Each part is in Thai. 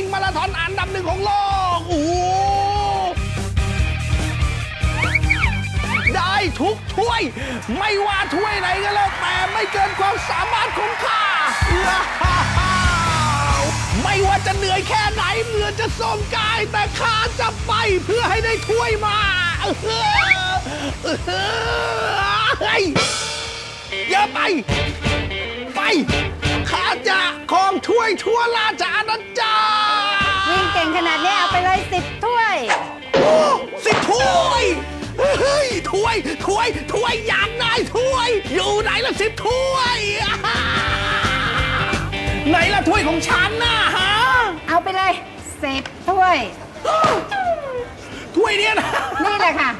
วิ่งมาราธอนอันดับหนึ่งของโลก โอ้ได้ทุกถ้วย ไม่ว่าถ้วยไหนก็แล้วแต่ไม่เกินความสามารถของข้าไม่ว่าจะเหนื่อยแค่ไหนเหมือนจะส่งกาย แต่ข้าจะไปเพื่อให้ได้ถ้วยมาเออเออเฮ้ยเยอะไป ไปข้าจะครองถ้วยทั่วราชอาณาจักร ขนาดนี้เอาไปเลยสิบถ้วย โอ้สิถ้วยเฮ้ยถ้วยถ้วยถ้วยอยากได้ถ้วย อยู่ไหนละสิบถ้วยอ่าไหนละถ้วยของฉันน่ะฮะเอาไปเลยสิบถ้วย ถ้วยเนี้ยนะนี่แหละค่ะ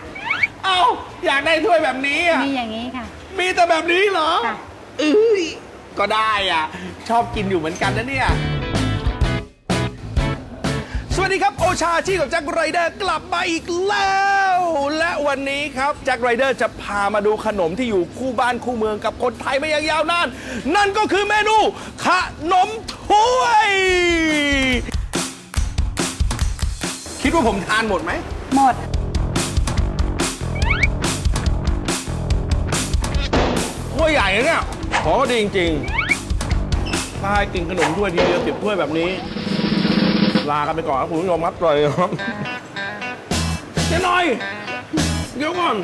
เอาอยากได้ถ้วยแบบนี้อะมีอย่างนี้ค่ะ มีแต่แบบนี้เหรอค่ะเอ้ยก็ได้อะ ชอบกินอยู่เหมือนกันนะเนี่ยส วัสดีครับ โอชาชีกับแจ็คไรเดอร์กลับมาอีกแล้ว และวันนี้ครับแจ็คไรเดอร์จะพามาดูขนมที่อยู่คู่บ้านคู่เมืองกับคนไทยมาอย่างยาวนาน นั่นก็คือเมนูขนมถ้วย คิดว่าผมทานหมดไหม หมด ถ้วยใหญ่นะเนี่ยของก็ดีจริงๆถ้าให้กินขนมถ้วยทีเดียวสิบถ้วยแบบนี้ ลากันไปก่อนครับคุณผู้ชมครับเลยครับเจ๊หน่อย เดี๋ยวก่อน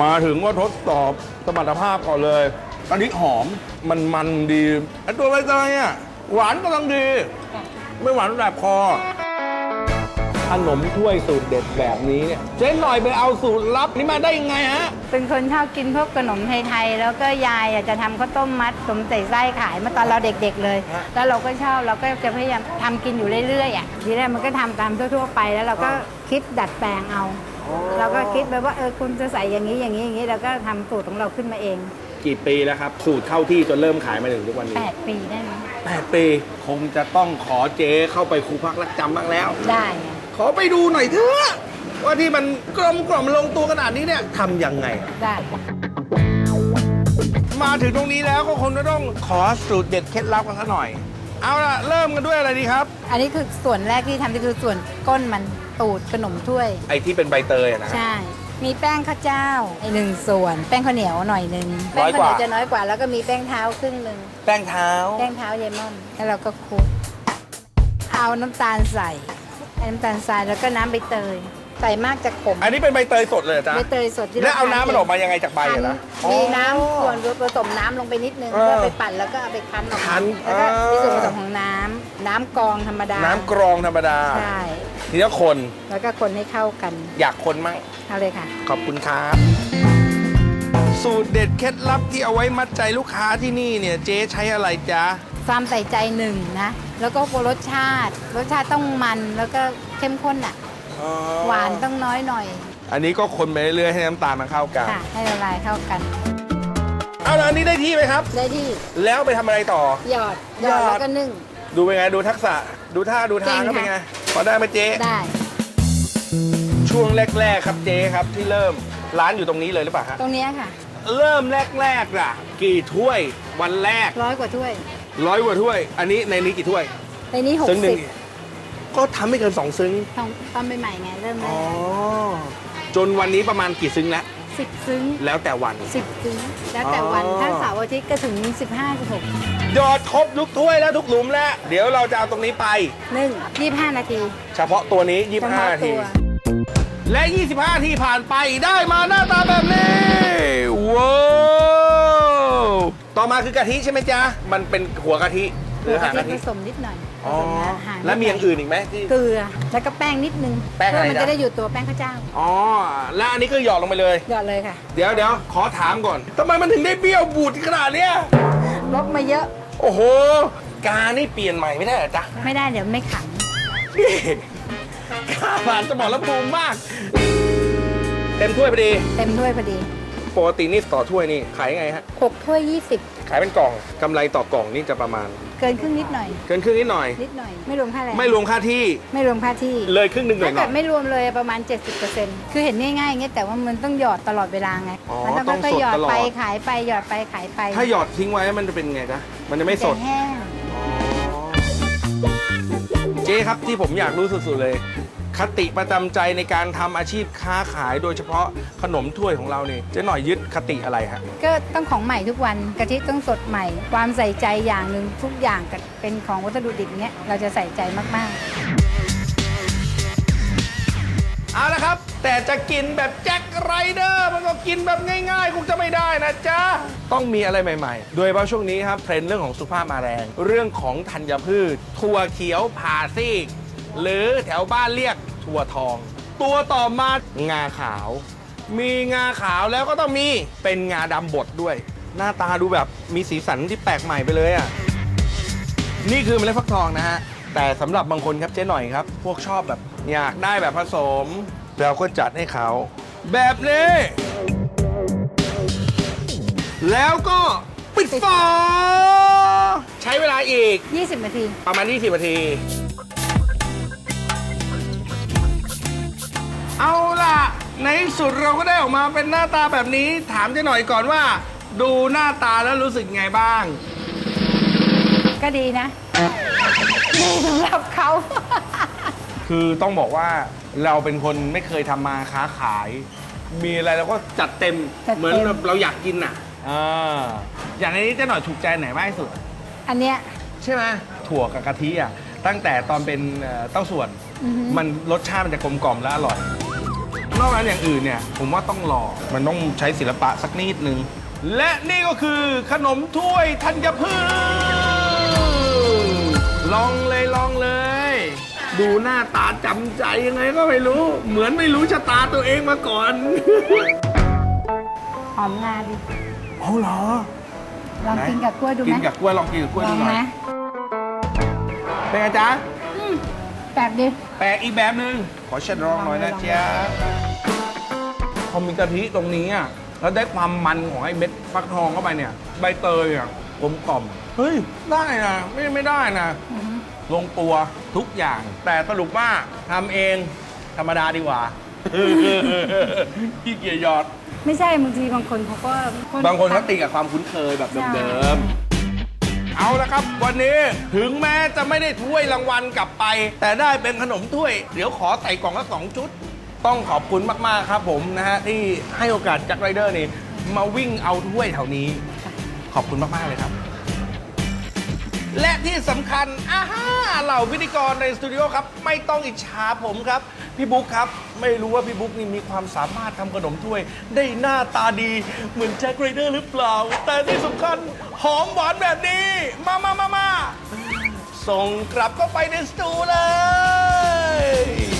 มาถึงก็ทดสอบสมรรถภาพก่อนเลยอันนี้หอมมันมันดีไอตัวใบเตยอะหวานกำลังดี ไม่หวานแบบคอ ขนมถ้วยสูตรเด็ดแบบนี้เนี่ยเจ๊หน่อยไปเอาสูตรลับนี้มาได้ยังไงฮะ เป็นคนชอบกินพวกขนมไทยๆ แล้วก็ยายอะจะทำข้าวต้มมัดสมใส่ไส้ขายเมื่อตอนเราเด็กๆเลย ฮะ แล้วเราก็ชอบเราก็จะพยายามทำกินอยู่เรื่อยๆอะทีแรกมันก็ทำตามทั่วๆไปแล้วเราก็คิดดัดแปลงเอา เราก็คิดไปว่าเออคุณจะใส่อย่างนี้อย่างนี้อย่างนี้เราก็ทำสูตรของเราขึ้นมาเองกี่ปีแล้วครับ สูตรเข้าที่จนเริ่มขายมาถึงทุกวันนี้8ปีได้ไหมแปดปี คงจะต้องขอเจ๊เข้าไปครูพักรักจำบ้างแล้ว ได้อะ ขอไปดูหน่อยเถอะว่าที่มันกลมกล่อมลงตัวขนาดนี้เนี่ยทำยังไง ได้ มาถึงตรงนี้แล้วก็คงจะต้องขอสูตรเด็ดเคล็ดลับกันสักหน่อย เอาล่ะ เริ่มกันด้วยอะไรดีครับ อันนี้คือส่วนแรกที่ทำนี่คือส่วนก้นมันตูดขนมถ้วย ไอ้ที่เป็นใบเตยอะนะ ใช่ มีแป้งข้าวเจ้าไอหนึ่งส่วน แป้งข้าวเหนียวหน่อยหนึ่งน้แป้องยข้าวกเหว่า นียวจะน้อยกว่า แล้วก็มีแป้งเท้าครึ่งหนึ่งแป้งเท้า แป้งเท้าเยมอนแล้วเราก็คลุกเอาน้ำตาลใส่ไอ้ น้ำตาลทรายแล้วก็น้ำใบเตย ใส่มากจะขมอันนี้เป็นใบเตยสดเลยเหรอจ๊ะใบเตยสดที่แล้วเอารน้ำมันออกมายังไงจากใบคั้อะนะมีน้อ๋อำส่วนผสมน้ำลงไปนิดนึงเออเพื่อไปปั่นแล้วก็เอาไปคั้นออกคั้มานแล้วก็เออมีส่วนผสมของน้ำน้ำกรองธรรมดาน้ำกรองธรรมดา ใช่ทีนี้คนแล้วก็คนให้เข้ากันอยากคนมั่ง เอาเลยค่ะ ขอบคุณครับ สูตรเด็ดเคล็ดลับที่เอาไว้มัดใจลูกค้าที่นี่เนี่ยเจ๊ใช้อะไรจ๊ะ ความใส่ใจหนึ่งนะ แล้วก็รสชาติ รสชาติต้องมันแล้วก็เข้มข้นอะ หวานต้องน้อยหน่อย อันนี้ก็คนไปเรื่อยๆให้น้ำตาลมันเข้ากันค่ะให้ละลายเข้ากัน เอาละอันนี้ได้ที่ไหมครับ ได้ที่ แล้วไปทำอะไรต่อ หยอดหยอดหยอดแล้วก็นึ่ง ดูเป็นไงดูทักษะดูท่าดูทางเก่งก็เป็นไงค่ะพอได้ไหมเจ๊ได้ ช่วงแรก ๆ ครับเจ๊ครับที่เริ่มร้านอยู่ตรงนี้เลยหรือเปล่าฮะตรงเนี้ยค่ะ เริ่มแรกๆล่ะ กี่ถ้วยวันแรกร้อยกว่าถ้วย ร้อยกว่าถ้วย อันนี้ในนี้กี่ถ้วย ในนี้หกซึ้งหสินึ่บงก็ทำไม่เกินสองซึ้ง ตอนตอนใหม่ๆไงเริ่มแรอ๋อกจนวันนี้ประมาณกี่ซึ้งแล้ว สิบซึ้งแล้วแต่วัน สิบซึ้งแล้วแต่วันอ๋อ ถ้าเสาร์อาทิตย์ก็ถึงสิบห้าสิบหกยอดครบทุกถ้วยแล้วทุกหลุมแล้ว เดี๋ยวเราจะเอาตรงนี้ไป นึ่งยี่ห้านาทีเฉพาะตัวนี้ เฉพาะ25นาทีตัวและ 25นาทีผ่านไปได้มาหน้าตาแบบนี้ว้าว ต่อมาคือกะทิใช่ไหมจ๊ะ มันเป็นหัวกะทิหรือหัวหางกะกะทิทิผสมนิดหน่อยผอ๋อสมนะหางแล้วมีอย่างอื่นอีกไหมที่ เกลือแล้วก็แป้งนิดนึงแป้งอะไรเพื่อมันจ๊ะ จะได้อยู่ตัวแป้งข้าวเจ้าอ๋อแล้วอันนี้ก็หยอดลงไปเลย หยอดเลยค่ะ เดี๋ยวเดี๋ยวขอถามก่อนทำไมมันถึงได้เบี้ยวบูดขนาดเนี้ยลบมาเยอะโอ้โห กานี่เปลี่ยนใหม่ไม่ได้เหรอจ๊ะ ไม่ได้เดี๋ยวไม่ขัง นี่ข้าผ่านสมรภูมิมาก เต็มถ้วยพอดี เต็มถ้วยพอดี ปกตินี่ต่อถ้วยนี่ขายยังไงฮะหกถ้วยยี่สิบขายเป็นกล่องกำไรต่อกล่องนี่จะประมาณ เกินครึ่งนิดหน่อย เกินครึ่งนิดหน่อย นิดหน่อย ไม่รวมค่าแรงไม่รวมค่าที่ไม่รวมค่าที่เลยครึ่งหนึ่งหน่ถ้าอยหน่เกิอดย ไม่รวมเลยประมาณ 70%คือเห็นง่ายๆอย่างเงี้ยแต่ว่ามันต้องหยอดตลอดเวลาไงอ๋อมัต้องค่อยสดๆหยอดตลอด ไปขายไปหยอดไปขายไปถ้าหยอดทิ้งไว้มันจะเป็นไงจ๊ะมันจะไม่สด จะแห้งนี้ครับที่ผมอยากรู้สุดๆเลย คติประจำใจในการทำอาชีพค้าขาย โดยเฉพาะขนมถ้วยของเราเนี่ยเจ๊หน่อยยึดคติอะไรฮะก็ต้องของใหม่ทุกวันกะทิต้องสดใหม่ ความใส่ใจอย่างหนึ่งทุกอย่างกับเป็นของวัสดุดิบเนี้ยเราจะใส่ใจมากๆ เอาละครับ แต่จะกินแบบแจ็คไรเดอร์มันก็กินแบบง่ายๆคงจะไม่ได้นะจ๊ะ ต้องมีอะไรใหม่ๆ โดยเฉพาะช่วงนี้ครับเทรนด์เรื่องของสุขภาพมาแรง เรื่องของธัญพืชถั่วเขียวผ่าซีก หรือแถวบ้านเรียกถั่วทอง ตัวต่อมางาขาว มีงาขาวแล้วก็ต้องมีเป็นงาดำบดด้วย หน้าตาดูแบบมีสีสันที่แปลกใหม่ไปเลยอะนี่คือเมล็ดฟักทองนะฮะแต่สำหรับบางคนครับเจ๊หน่อยครับ พวกชอบแบบอยากได้แบบผสมเราก็จัดให้เขา แบบนี้ แล้วก็ปิดฝาใช้เวลาอีก 20 นาที ประมาณ 20 นาที ในที่สุดเราก็ได้ออกมาเป็นหน้าตาแบบนี้ ถามเจ๊หน่อยก่อนว่า ดูหน้าตาแล้วรู้สึกไงบ้าง ก็ดีนะ ดีสำหรับเขา คือต้องบอกว่าเราเป็นคนไม่เคยทำมาค้าขาย มีอะไรเราก็จัดเต็มจัดเต็ม เหมือนแบบเราอยากกินอะอ่าอย่างในนี้เจะหน่อยถูกใจไหนมากที่สุด อันเนี้ย ใช่ไหมถั่วกับกะทิอะตั้งแต่ตอนเป็นเอ่อเต้าส่วน อือฮึมันรสชาติมันจะกลมกล่อมและอร่อย นอกนั้นอย่างอื่นเนี่ย ผมว่าต้องรอมันต้องใช้ศิลปะสักนิดนึง และนี่ก็คือขนมถ้วยธัญพืชลองเลยลองเลย ดูหน้าตาจำใจยังไงก็ไม่รู้ เหมือนไม่รู้ชะตาตัวเองมาก่อน หอมงาดิเอาเหรอ ลองกินกับกล้วยดูไหกิมนกับกล้วยลองกินกับกล้วยลดูองหน่อยนะเป็นไงจ๊ะ อืมแบบดิ แปลกอีกแบบหนึ่งขอเช็ดรองหน่อยนะจ๊ะพอ มีกะทิตรงนี้อะแล้วได้ความมันของไอ้เม็ดฟักทองเข้าไปเนี่ย ใบเตยอะกลมกล่อมเฮ้ยได้นะไม่ไม่ได้นะอือฮึลงตัวทุกอย่าง แต่สรุปว่าทำเองธรรมดาดีกว่าพี่เกียจหยอด ไม่ใช่บางทีบางคนเขาก็บางคนเขาติดกับความคุ้นเคยแบบเดิมๆเอาละครับ วันนี้ถึงแม้จะไม่ได้ถ้วยรางวัลกลับไป แต่ได้เป็นขนมถ้วย เดี๋ยวขอใส่กล่องละสองชุด ต้องขอบคุณมาก ๆ ครับผมนะฮะที่ให้โอกาสแจ็คไรเดอร์นี่มาวิ่งเอาถ้วยแถวนี้ ขอบคุณมาก ๆ เลยครับ และที่สำคัญอาฮ่าเหล่าพิธีกรในสตูดิโอครับ ไม่ต้องอิจฉาผมครับ พี่บุ๊คครับ ไม่รู้ว่าพี่บุ๊คนี่มีความสามารถทำขนมถ้วย ได้หน้าตาดี เหมือนแจ็คไรเดอร์หรือเปล่า แต่ที่สำคัญหอมหวานแบบนี้ มามามามาส่งกลับเข้าไปในสตูเลย